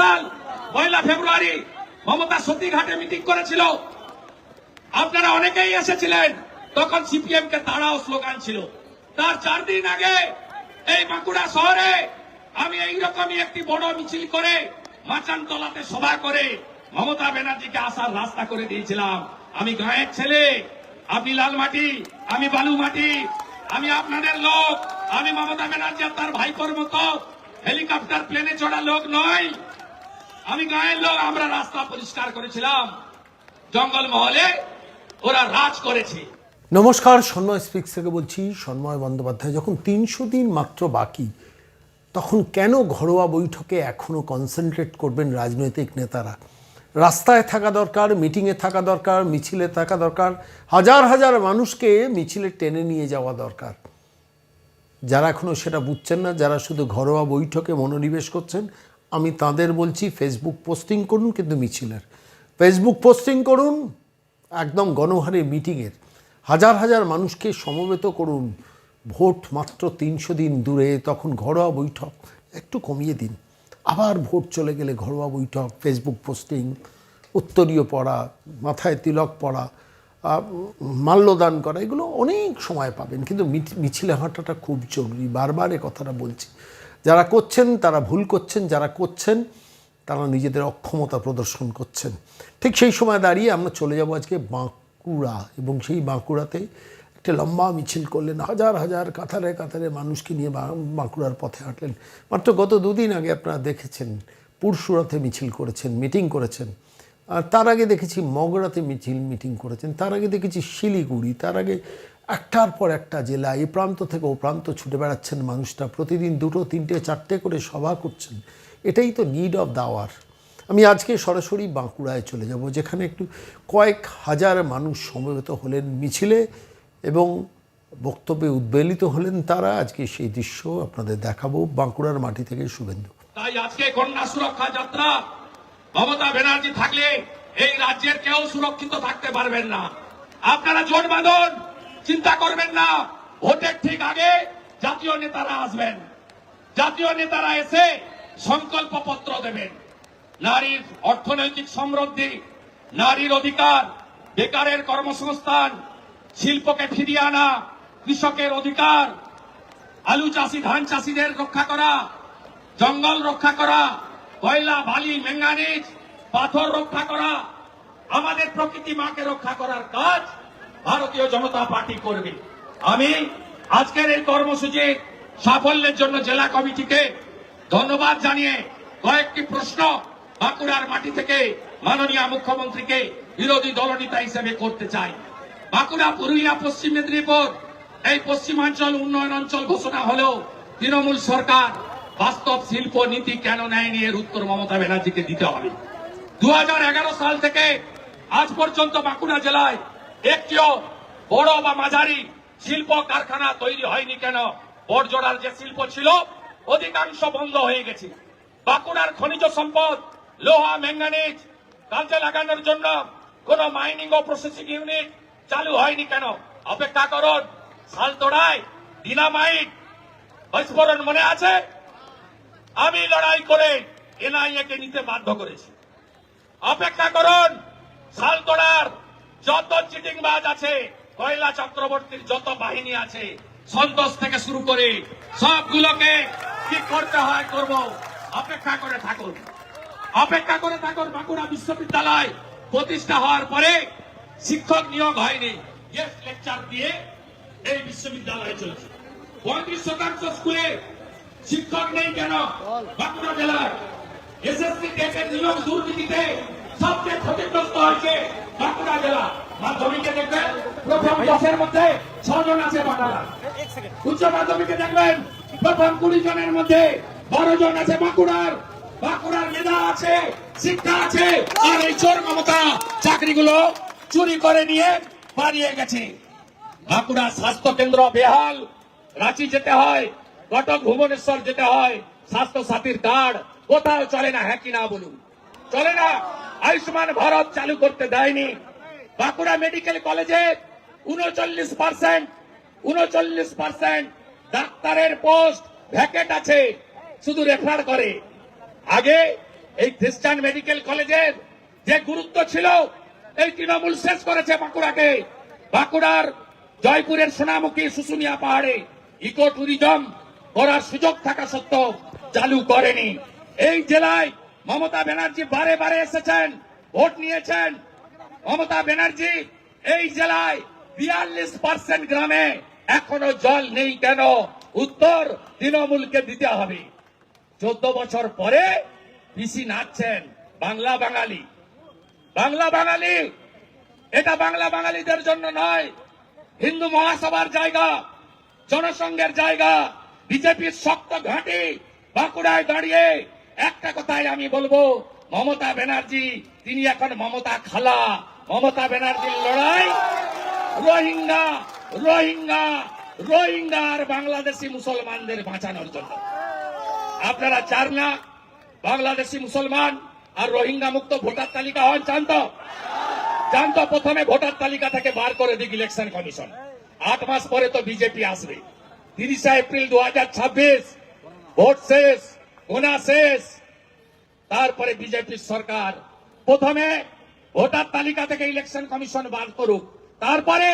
সাল, পয়লা ফেব্রুয়ারি মমতা সতীঘাটে মিটিং করেছিল। আপনারা অনেকেই এসেছিলেন, তখন সিপিএম কে তাড়াও স্লোগান ছিল। তার চার দিন আগে এই বাঁকুড়া শহরে আমি এইরকমই একটি বড় মিছিল করে মাচানতলাতে সভা করে মমতা ব্যানার্জিকে আসার রাস্তা করে দিয়েছিলাম। আমি গাঁয়ের ছেলে আপনি লাল মাটি আমি বালু মাটি আমি আপনাদের লোক, আমি মমতা ব্যানার্জি আর তার ভাইপোর মতো হেলিকপ্টার, প্লেনে চড়া লোক নয়। আমি গাঁয়ের লোক, আমরা রাস্তা পরিষ্কার করেছিলাম। জঙ্গল মহলে ওরা রাজ করেছে। নমস্কার, সন্ময় স্পিক্স থেকে বলছি, সন্ময় বন্দ্যোপাধ্যায়, যখন তিনশো দিন মাত্র বাকি, তখন কেন ঘরোয়া বৈঠকে এখনও কনসেন্ট্রেট করবেন রাজনৈতিক নেতারা? রাস্তায় থাকা দরকার মিটিংয়ে থাকা দরকার, মিছিলে থাকা দরকার, হাজার হাজার মানুষকে মিছিলে টেনে নিয়ে যাওয়া দরকার। যারা এখনও সেটা বুঝছেন না, যারা শুধু ঘরোয়া বৈঠকে মনোনিবেশ করছেন আমি তাদের বলছি ফেসবুক পোস্টিং করুন কিন্তু মিছিলের। ফেসবুক পোস্টিং করুন, একদম গণহারে মিটিংয়ের। হাজার হাজার মানুষকে সমবেত করুন। ভোট মাত্র তিনশো দিন দূরে, তখন ঘরোয়া বৈঠক। একটু কমিয়ে দিন। আবার ভোট চলে গেলে ঘরোয়া বৈঠক ফেসবুক পোস্টিং উত্তরীয় পড়া, মাথায় তিলক পড়া মাল্যদান করা, এগুলো অনেক সময় পাবেন। কিন্তু মিছিলে হাঁটাটা খুব জরুরি। বারবার এ কথাটা বলছি। যারা করছেন, তারা ভুল করছেন, যারা করছেন, তারা নিজেদের অক্ষমতা প্রদর্শন করছেন। ঠিক সেই সময় দাঁড়িয়ে আমরা চলে যাব আজকে বাঁকুড়া এবং সেই বাঁকুড়াতে একটা লম্বা মিছিল করলেন। হাজার হাজার, কাতারে কাতারে মানুষকে নিয়ে বাঁকুড়ার পথে হাঁটলেন। মাত্র গত দুদিন আগে আপনারা দেখেছেন, পুরসুরাতে মিছিল করেছেন, মিটিং করেছেন। আর তার আগে দেখেছি মগরাতে মিছিল, মিটিং করেছেন। তার আগে দেখেছি শিলিগুড়ি, তার আগে একটার পর একটা জেলা এ প্রান্ত থেকে ও প্রান্ত ছুটে বেড়াচ্ছেন মানুষটা। প্রতিদিন দুটো, তিনটে, চারটে করে সভা করছেন। এটাই তো নিড অফ দাওয়ার আমি আজকে সরাসরি বাঁকুড়ায় চলে যাব, যেখানে একটু কয়েক হাজার মানুষ সমবেত হলেন মিছিলে এবং বক্তব্যে উদ্বেলিত হলেন তারা। আজকে সেই দৃশ্য আপনাদের দেখাবো বাঁকুড়ার মাটি থেকে শুভেন্দু। তাই আজকে কন্যা সুরক্ষা যাত্রা, মমতা ব্যানার্জি থাকলে এই রাজ্যের কেউ সুরক্ষিত থাকতে পারবেন না। আপনারা জোট বাঁধন। চিন্তা করবেন না। ভোটের ঠিক আগে জাতীয় নেতারা আসবেন। জাতীয় নেতারা এসে সংকল্প পত্র দেবেন। নারীর অর্থনৈতিক সমৃদ্ধি, নারীর অধিকার, বেকারের কর্মসংস্থান, শিল্পকে ফিরিয়ে আনা, কৃষকের অধিকার, আলু চাষি, ধান চাষিদের রক্ষা করা, জঙ্গল রক্ষা করা, কয়লা, বালি ম্যাঙ্গানিজ পাথর রক্ষা করা, আমাদের প্রকৃতি মাকে রক্ষা করার কাজ ভারতীয় জনতা পার্টি করবে। আমি আজকের এই কর্মসূচি সাফল্যের জন্য জেলা কমিটিকে ধন্যবাদ জানিয়ে কয়েকটি প্রশ্ন বাঁকুড়ার মাটি থেকে মাননীয় মুখ্যমন্ত্রীকে বিরোধী দলনেতা হিসেবে করতে চাই। বাঁকুড়া, পুরুলিয়া, পশ্চিম মেদিনীপুর, এই পশ্চিমাঞ্চল উন্নয়ন অঞ্চল ঘোষণা হলেও তৃণমূল সরকার বাস্তব শিল্প নীতি কেন নেয়নি এর উত্তর মমতা ব্যানার্জিকে দিতে হবে। দু হাজার এগারো সাল থেকে আজ পর্যন্ত বাঁকুড়া জেলায় একটিও বড় বা মাঝারি, শিল্প কারখানা তৈরি হয়নি কেন? বড়জোড়ার যে শিল্প ছিল, অধিকাংশ বন্ধ হয়ে গেছে। বাঁকুড়ার খনিজ সম্পদ, লোহা ম্যাঙ্গানিজ কাজে লাগানোর জন্য কোন মাইনিং ও প্রসেসিং ইউনিট চালু হয়নি কেন? অপেক্ষা করুন সালতোড়ায় ডিনামাইট বিস্ফোরণ মনে আছে? আমি লড়াই করে এনআইএ কে নিতে বাধ্য করেছি। অপেক্ষা করুন সালতোড়ার যত চিটিংবাজ আছে, কয়লা চক্রবর্তীর যত বাহিনী আছে, সন্তোষ থেকে শুরু করে সবগুলোকে কি করতে হয় করব, অপেক্ষা করে থাকুন। অপেক্ষা করে থাকুন, বাঁকুড়া বিশ্ববিদ্যালয় প্রতিষ্ঠা হওয়ার পরে শিক্ষক নিয়োগ হয়নি। গেস্ট লেকচার দিয়ে এই বিশ্ববিদ্যালয়ে চলেছে পঁয়ত্রিশ শতাংশ স্কুলে শিক্ষক নেই কেন? বাঁকুড়া জেলায় এসএসসি টেটের নিয়োগ দুর্নীতিতে সবচেয়ে ক্ষতিগ্রস্ত হয়েছে বাঁকুড়া জেলা মাধ্যমিকে দেখবেন প্রথম দশের মধ্যে ছজন আছে বাঁকুড়া। উচ্চ মাধ্যমিকে দেখবেন প্রথম কুড়ি জনের মধ্যে বারো জন আছে বাঁকুড়ার। বাঁকুড়ার মেধা আছে শিক্ষা আছে আর এই চোর মমতা চাকরিগুলো চুরি করে নিয়ে পালিয়ে গেছে। বাঁকুড়া স্বাস্থ্য কেন্দ্র বেহাল রাঁচি যেতে হয় কটক ভুবনেশ্বর যেতে হয় স্বাস্থ্য সাথীর কার্ড কোথাও চলে না হ্যাঁ কি না বলুন? চলে না? আয়ুষ্মান ভারত চালু করতে দেয়নি। বাঁকুড়া মেডিকেল কলেজে উনচল্লিশ পার্সেন্ট উনচল্লিশ পার্সেন্ট ডাক্তারের পোস্ট ভ্যাকেট আছে, শুধু রেফার করে। আগে এই খ্রিস্টান মেডিকেল কলেজের যে গুরুত্ব ছিল, এই তৃণমূল শেষ করেছে বাঁকুড়াকে। বাঁকুড়ার জয়পুরের সোনামুখী শুশুনিয়া পাহাড়ে ইকো ট্যুরিজম করার সুযোগ থাকা সত্ত্বেও চালু করেনি। এই জেলায় মমতা ব্যানার্জি বারে বারে এসেছেন, ভোট নিয়েছেন। মমতা ব্যানার্জি, এই জেলায় বিয়াল্লিশ পার্সেন্ট গ্রামে এখনও জল নেই কেন? উত্তর তৃণমূলকে দিতে হবে। চোদ্দ বছর পরে পিসি নাচছেন বাংলা বাঙালি। বাংলা বাঙালি, এটা বাংলা বাঙালিদের জন্য নয়, হিন্দু মহাসভার জায়গা, জনসংঘের জায়গা, বিজেপির শক্ত ঘাঁটি বাঁকুড়ায় দাঁড়িয়ে একটা কথাই আমি বলব, মমতা ব্যানার্জি, তিনি এখন মমতা খালা। মমতা ব্যানার্জির লড়াই রোহিঙ্গা রোহিঙ্গা রোহিঙ্গা আর বাংলাদেশি মুসলমানদের বাঁচানোর জন্য। আপনারা চার না বাংলাদেশি মুসলমান আর রোহিঙ্গা মুক্ত ভোটার তালিকা হন, চান তো? চান তো প্রথমে ভোটার তালিকা থেকে বার করে দিক ইলেকশন কমিশন। আট মাস পরে তো বিজেপি আসবে। তিরিশে এপ্রিল দু হাজার ছাব্বিশ, ভোট শেষ। গোনা শেষ। তারপরে বিজেপির সরকার প্রথমে ভোটার তালিকা থেকে ইলেকশন কমিশন বার করুক। তারপরে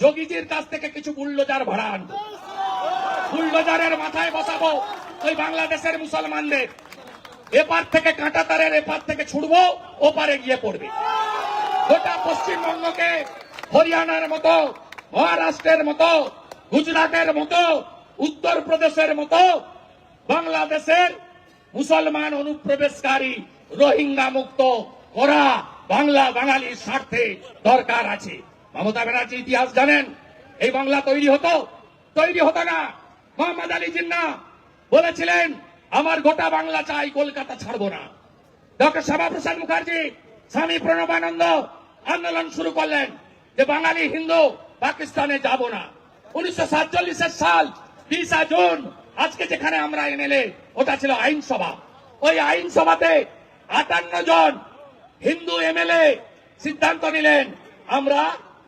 যোগীজির কাছ থেকে কিছু বুল্ডোজার ভাড়া আনব বুলডোজারের মাথায় বসাবো ওই বাংলাদেশের মুসলমানদের। এপার থেকে কাঁটা তারের এপার থেকে ছুড়বো ওপারে গিয়ে পড়বে। গোটা পশ্চিমবঙ্গকে হরিয়ানার মতো, মহারাষ্ট্রের মতো, গুজরাটের মতো, উত্তরপ্রদেশের মতো, বাংলাদেশের মুসলমান অনুপ্রবেশকারী রোহিঙ্গা মুক্ত করা বাংলা বাঙালির স্বার্থে দরকার আছে। মমতা ব্যানার্জি ইতিহাস জানেন, এই বাংলা তৈরি হতো? তৈরি হতো না। মোহাম্মদ আলী জিন্না বলেছিলেন, আমার গোটা বাংলা চাই, কলকাতা ছাড়বো না। ডক্টর শ্যামাপ্রসাদ মুখার্জি, স্বামী প্রণবানন্দ আন্দোলন শুরু করলেন যে বাঙালি, হিন্দু, পাকিস্তানে যাব না। উনিশশো সাতচল্লিশের সাল, বিশা জুন, আজকে যেখানে আমরা এমএলএ ওটা ছিল আইনসভা। ওই আইনসভাতে আটান্ন জন হিন্দু এমএলএ সিদ্ধান্ত নিলেন, আমরা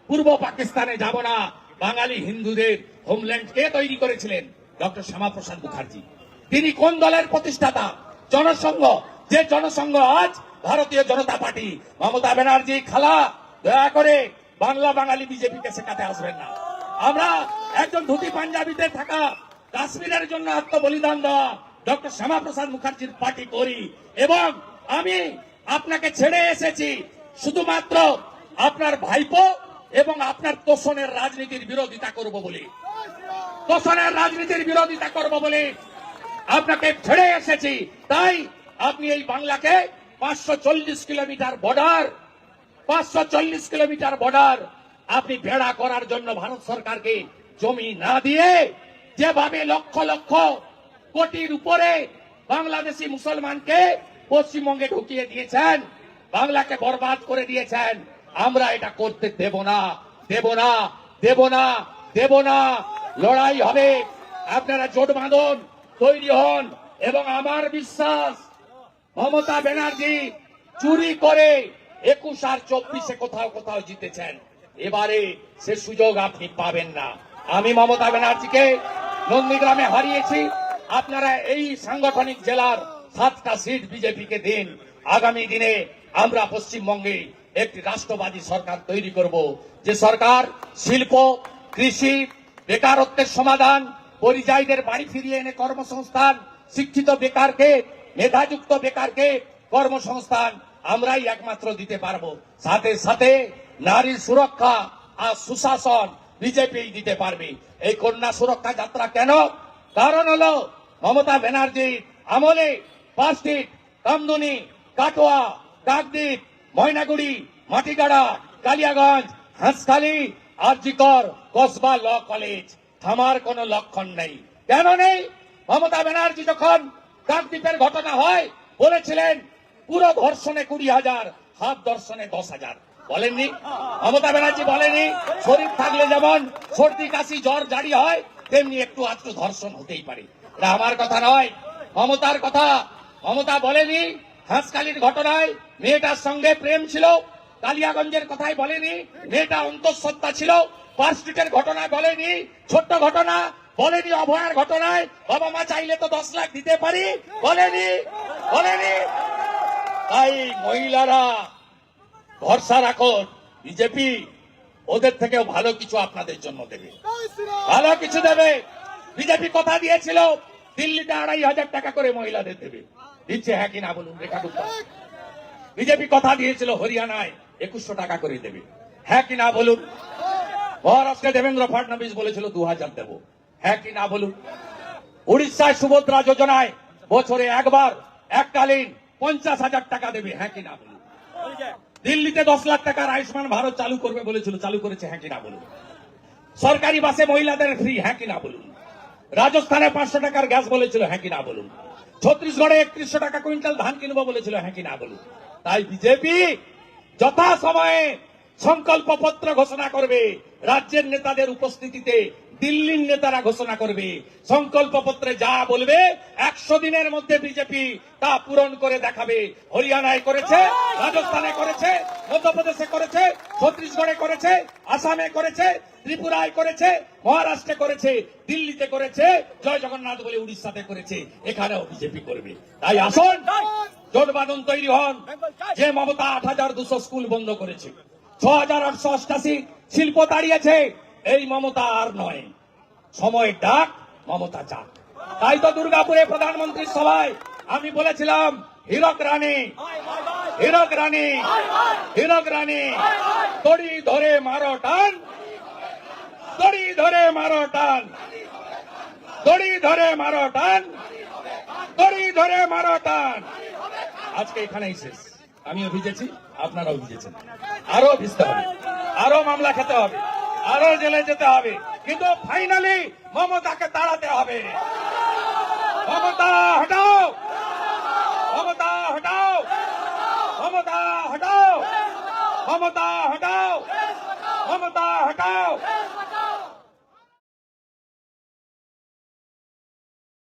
পূর্ব পাকিস্তানে যাব না। বাঙালি হিন্দুদের হোমল্যান্ড কে তৈরি করেছিলেন ডক্টর শ্যামাপ্রসাদ মুখার্জি। তিনি কোন দলের প্রতিষ্ঠাতা? জনসংঘ। যে জনসংঘ আজ ভারতীয় জনতা পার্টি। মমতা ব্যানার্জি, খালা, দয়া করে বাংলা বাঙালি বিজেপিকে শেখাতে আসবেন না। আমরা একজন ধুতি পাঞ্জাবিতে থাকা কাশ্মীরের জন্য আত্মবলিদান দেওয়া ডক্টর শ্যামাপ্রসাদ মুখার্জির পার্টি করি এবং আমি আপনাকে ছেড়ে এসেছি শুধুমাত্র আপনার ভাইপো এবং আপনার তোষণের রাজনীতির বিরোধিতা করব বলে। তোষণের রাজনীতির বিরোধিতা করব বলে আপনাকে ছেড়ে এসেছি। তাই আপনি এই বাংলাকে পাঁচশো চল্লিশ কিলোমিটার বর্ডার, পাঁচশো চল্লিশ কিলোমিটার বর্ডার আপনি ভেড়া করার জন্য ভারত সরকারকে জমি না দিয়ে যেভাবে লক্ষ লক্ষ কোটির উপরে বাংলাদেশি মুসলমানকে পশ্চিমবঙ্গে ঢুকিয়ে দিয়েছেন, বাংলাকে বরবাদ করে দিয়েছেন। আমরা এটা করতে দেব না দেব না দেব না দেব না। লড়াই হবে। আপনারা জোট বাঁধন, তৈরি হন এবং আমার বিশ্বাস, মমতা ব্যানার্জি চুরি করে একুশ আর চব্বিশে কোথাও কোথাও জিতেছেন। এবারে সে সুযোগ আপনি পাবেন না। আমি মমতা ব্যানার্জিকে নন্দীগ্রামে হারিয়েছি। আপনারা এই সাংগঠনিক জেলার সাতটা সিট বিজেপিকে দিন। আগামী দিনে আমরা পশ্চিমবঙ্গে একটি রাষ্ট্রবাদী সরকার তৈরি করব। যে সরকার শিল্প, কৃষি, বেকারত্বের সমাধান, পরিযায়ীদের বাড়ি ফিরিয়ে এনে কর্মসংস্থান, শিক্ষিত বেকারকে, মেধাযুক্ত বেকারকে কর্মসংস্থান আমরাই একমাত্র দিতে পারব। সাথে সাথে নারীর সুরক্ষা আর সুশাসন বিজেপি দিতে পারবে। এই কন্যা সুরক্ষা যাত্রা কেন? কারণ হলো মমতা ব্যানার্জি, আমলে পাঁচটিট কামদুনি, কাটোয়া, কাকদ্বীপ, ময়নাগুড়ি, মাটিগাড়া, কালিয়াগঞ্জ, হাঁসখালি, আরজিকর, কসবা ল কলেজ। থামার কোনো লক্ষণ নেই। কেন নেই? মমতা ব্যানার্জি যখন কাকদ্বীপের ঘটনা হয়, বলেছিলেন, পুরো ধর্ষণে কুড়ি হাজার, হাত দর্শনে দশ হাজার। বলেননি? মমতা ব্যানার্জি বলেনি শরীর থাকলে যেমন সর্দি, কাশি, জ্বর জারি হয়, তেমনি একটু আধটু ধর্ষণ হতেই পারে। এটা আমার কথা নয়, মমতার কথা। মমতা বলেনি হাঁসকালির ঘটনায় মেয়েটার সঙ্গে প্রেম ছিল, কালিয়াগঞ্জের কথাই বলেনি, মেয়েটা অন্তঃসত্ত্বা ছিল, পার্ক স্ট্রিটের ঘটনায় বলেনি, ছোট্ট ঘটনা, বলেনি অভয়ার ঘটনায়, বাবা মা চাইলে তো দশ লাখ দিতে পারি, বলেনি বলেনি। তাই মহিলারা, ভরসা রাখুন, বিজেপি ওদের থেকেও ভালো কিছু আপনাদের জন্য দেবে। ভালো কিছু দেবে। বিজেপি কথা দিয়েছিল দিল্লিতে আড়াই হাজার টাকা করে মহিলাদের দেবে। দিচ্ছে হ্যাঁ কিনা বলুন, রেখা গুপ্তা বিজেপি কথা দিয়েছিল হরিয়ানায়, একুশশো টাকা করে দেবে। হ্যাঁ কি না বলুন? মহারাষ্ট্রে দেবেন্দ্র ফডনবিস বলেছিল দু হাজার দেবো। হ্যাঁ কি না বলুন? উড়িষ্যায় সুভদ্রা যোজনায় বছরে একবার এককালীন পঞ্চাশ হাজার টাকা দেবে। হ্যাঁ কি না বলুন? দিল্লিতে দশ লাখ টাকার আয়ুষ্মান ভারত চালু করবে বলেছিল, চালু করেছে হ্যাঁ কি না বলুন? সরকারি বাসে মহিলাদের ফ্রি হ্যাঁ কি না বলুন? রাজস্থানে পাঁচশো টাকার গ্যাস বলেছিল হ্যাঁ কি না বলুন। ছত্রিশগড়ে একত্রিশশো টাকা কুইন্টাল ধান কিনবো বলেছিল হ্যাঁ কি না বলুন। তাই বিজেপি যথা সময়ে সংকল্প পত্র ঘোষণা করবে, রাজ্যের নেতাদের উপস্থিতিতে দিল্লির নেতারা ঘোষণা করবে। সংকল্প পত্রে যা বলবে, একশো দিনের মধ্যে বিজেপি তা পূরণ করে দেখাবে। হরিয়ানায় করেছে, রাজস্থানে করেছে, মধ্যপ্রদেশে করেছে ছত্তিশগড়ে করেছে, আসামে করেছে, ত্রিপুরায় করেছে, মহারাষ্ট্রে করেছে, দিল্লিতে করেছে, জয় জগন্নাথ বলে উড়িষ্যাতে করেছে। এখানেও বিজেপি করবে তাই আসুন, জোট বাঁধন তৈরি হন। যে মমতা আট হাজার দুশো স্কুল বন্ধ করেছে, ছ হাজার আটশো অষ্টাশি শিল্প দাঁড়িয়েছে এই মমতা আর নয়। সময় ডাক, মমতা চাক তাই তো দুর্গাপুরে প্রধানমন্ত্রীর সভায় আমি বলেছিলাম, হীরক রানী হীরক রানী হীরক রানী দড়ি ধরে মারো টান। দড়ি ধরে মারো টান। দড়ি ধরে মারো টান। দড়ি ধরে মারো টান। আজকে এখানেই শেষ। আমিও ভিজেছি, আপনারাও ভিজেছেন। আরও ভিজতে হবে, আরও মামলা খেতে হবে, আরও জেলে যেতে হবে, কিন্তু ফাইনালি মমতাকে তাড়াতে হবে। মমতা, হটাও মমতা হটাও মমতা হটাও। মমতা হটাও। মমতা হটাও।